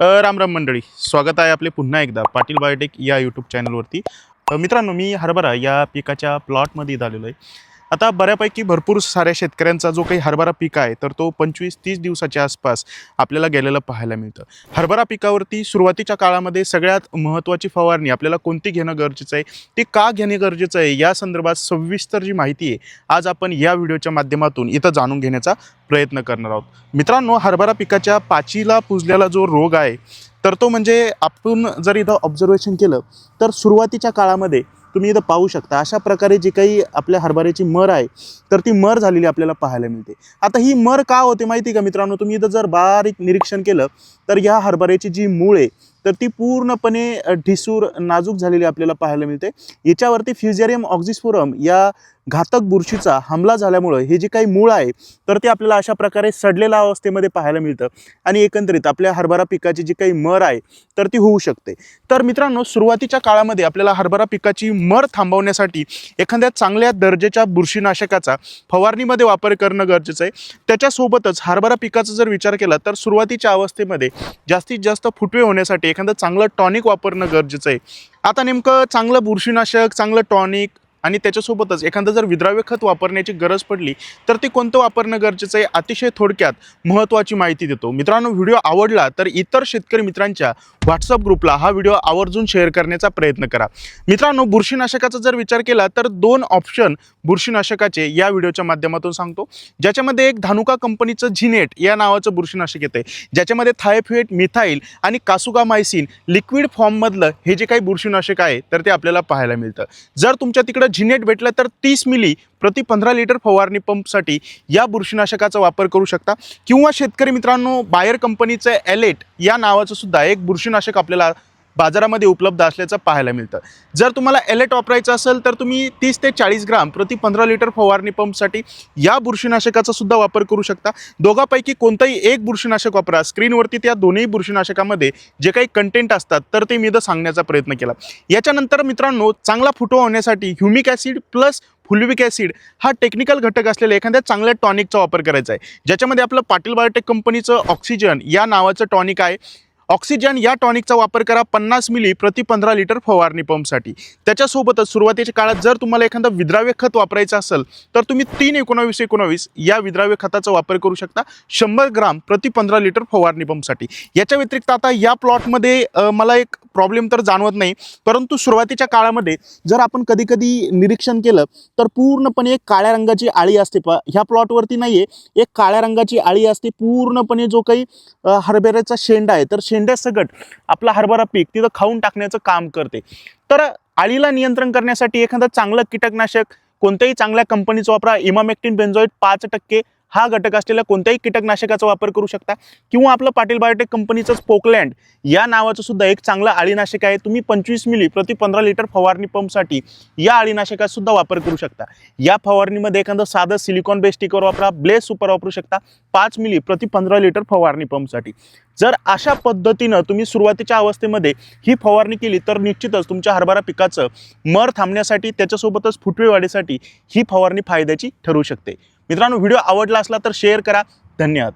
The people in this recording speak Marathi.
राम राम मंडळी. स्वागत आहे आपले पुन्हा एकदा पाटील बायोटेक या यूट्यूब चॅनलवरती मित्रांनो मी हरभरा या पिकाच्या प्लॉटमध्ये झालेलो आलेलो आहे. आता बऱ्यापैकी भरपूर साऱ्या शेतकऱ्यांचा जो काही हरभरा पीक आहे तर तो पंचवीस तीस दिवसाच्या आसपास आपल्याला गेलेलं पाहायला मिळतं. हरभरा पिकावरती सुरुवातीच्या काळामध्ये सगळ्यात महत्त्वाची फवारणी आपल्याला कोणती घेणं गरजेचं आहे ती का घेणे गरजेचं आहे या संदर्भात सविस्तर जी माहिती आहे आज आपण या व्हिडिओच्या माध्यमातून इथं जाणून घेण्याचा प्रयत्न करणार आहोत. मित्रांनो हरभरा पिकाच्या पाचीला पुजलेला जो रोग आहे तर तो म्हणजे आपण जर इथं ऑब्झर्वेशन केलं तर सुरुवातीच्या काळामध्ये तुम्ही इथं पाहू शकता. अशा प्रकारे जी काही आपल्या हरभऱ्याची मर आहे तर ती मर झालेली आपल्याला पाहायला मिळते. आता ही मर का होते माहिती का मित्रांनो? तुम्ही इथं जर बारीक निरीक्षण केलं तर ह्या हरभऱ्याची जी मूळ आहे तर ती पूर्णपणे ढिसूर नाजूक झालेली आपल्याला पाहायला मिळते. याच्यावरती फ्युजेरियम ऑक्झिस्फोरम या घातक बुरशीचा हमला झाल्यामुळं हे जे काही मूळ आहे तर ते आपल्याला अशा प्रकारे सडलेल्या अवस्थेमध्ये पाहायला मिळतं. आणि एकंदरीत आपल्या हरभरा पिकाची जी काही मर आहे तर ती होऊ शकते. तर मित्रांनो सुरुवातीच्या काळामध्ये आपल्याला हरभरा पिकाची मर थांबवण्यासाठी एखाद्या चांगल्या दर्जाच्या बुरशीनाशकाचा फवारणीमध्ये वापर करणं गरजेचं आहे. त्याच्यासोबतच हरभरा पिकाचा जर विचार केला तर सुरुवातीच्या अवस्थेमध्ये जास्तीत जास्त फुटवे होण्यासाठी एखादं चांगलं टॉनिक वापरणं गरजेचं आहे. आता नेमकं चांगलं बुरशीनाशक चांगलं टॉनिक आणि त्याच्यासोबतच एखादं जर विद्राव्य खत वापरण्याची गरज पडली तर ते कोणतं वापरणं गरजेचं आहे अतिशय थोडक्यात महत्त्वाची माहिती देतो. मित्रांनो व्हिडिओ आवडला तर इतर शेतकरी मित्रांच्या व्हॉट्सअप ग्रुपला हा व्हिडिओ आवर्जून शेअर करण्याचा प्रयत्न करा. मित्रांनो बुरशीनाशकाचा जर विचार केला तर दोन ऑप्शन बुरशीनाशकाचे या व्हिडिओच्या माध्यमातून सांगतो. ज्याच्यामध्ये एक धानुका कंपनीचं झिनेट या नावाचं बुरशीनाशक येतं ज्याच्यामध्ये थायफेट मिथाईल आणि कासुगामायसिन लिक्विड फॉर्ममधलं हे जे काही बुरशीनाशक आहे तर ते आपल्याला पाहायला मिळतं. जर तुमच्या तिकडं झिनेट भेटलं तर तीस मिली प्रति पंधरा लिटर फवारणी पंपसाठी या बुरशीनाशकाचा वापर करू शकता. किंवा शेतकरी मित्रांनो बायर कंपनीचं एलेट या नावाचं सुद्धा एक बुरशीनाशक आपल्याला बाजारामध्ये उपलब्ध असल्याचं पाहायला मिळतं. जर तुम्हाला एलेट वापरायचं असेल तर तुम्ही तीस ते चाळीस ग्राम प्रति पंधरा लिटर फवारणी पंपसाठी या बुरशीनाशकाचा सुद्धा वापर करू शकता. दोघापैकी कोणतंही एक बुरशीनाशक वापरा. स्क्रीनवरती त्या दोन्ही बुरशीनाशकामध्ये जे काही कंटेंट असतात तर ते मी इथं सांगण्याचा प्रयत्न केला. याच्यानंतर मित्रांनो चांगला फुटवा होण्यासाठी humic acid plus fulvic acid हा टेक्निकल घटक असलेल्या एखाद्या चांगल्या टॉनिकचा वापर करायचा आहे. ज्याच्यामध्ये आपलं पाटील बायोटेक कंपनीचं ऑक्सिजन या नावाचं टॉनिक आहे. ऑक्सिजन या टॉनिकचा वापर करा पन्नास मिली प्रति पंधरा लिटर फवारणी पंपसाठी. त्याच्यासोबतच सुरुवातीच्या काळात जर तुम्हाला एखादं विद्राव्य खत वापरायचं असेल तर तुम्ही तीन एकोणावीस एकोणावीस या विद्राव्य खताचा वापर करू शकता शंभर ग्राम प्रति पंधरा लिटर फवारणी पंपसाठी. याच्या व्यतिरिक्त आता या प्लॉटमध्ये मला एक प्रॉब्लेम तर जाणवत नाही. परंतु सुरुवातीच्या काळामध्ये जर आपण कधी कधी निरीक्षण केलं तर पूर्णपणे एक काळ्या रंगाची आळी असते. प ह्या प्लॉटवरती नाही आहे एक काळ्या रंगाची आळी असते. पूर्णपणे जो काही हरभऱ्याचा शेंडा आहे तर शेंड्यासकट आपला हरभरा पीक तिथं खाऊन टाकण्याचं काम करते. तर आळीला नियंत्रण करण्यासाठी एखादं चांगलं कीटकनाशक कोणत्याही चांगल्या कंपनीचा वापरा. इमामेक्टिन बेन्झॉईट पाच टक्के हा घटक असलेल्या कोणत्याही कीटकनाशकाचा वापर करू शकता किंवा आपलं पाटील बायोटेक कंपनीचं स्पोकलँड या नावाचं सुद्धा एक चांगलं अळीनाशक आहे. तुम्ही पंचवीस मिली प्रति पंधरा लिटर फवारणी पंपसाठी या आळीनाशकाचा सुद्धा वापर करू शकता. या फवारणीमध्ये एखादं साधं सिलिकॉन बेस वापरा ब्लेस सुपर वापरू शकता. पाच मिली प्रति पंधरा लिटर फवारणी पंपसाठी. जर अशा पद्धतीनं तुम्ही सुरुवातीच्या अवस्थेमध्ये ही फवारणी केली तर निश्चितच तुमच्या हरभरा पिकाचं मर थांबण्यासाठी त्याच्यासोबतच फुटवे वाढीसाठी ही फवारणी फायद्याची ठरू शकते. मित्रांनो व्हिडिओ आवडला असला तर शेअर करा. धन्यवाद.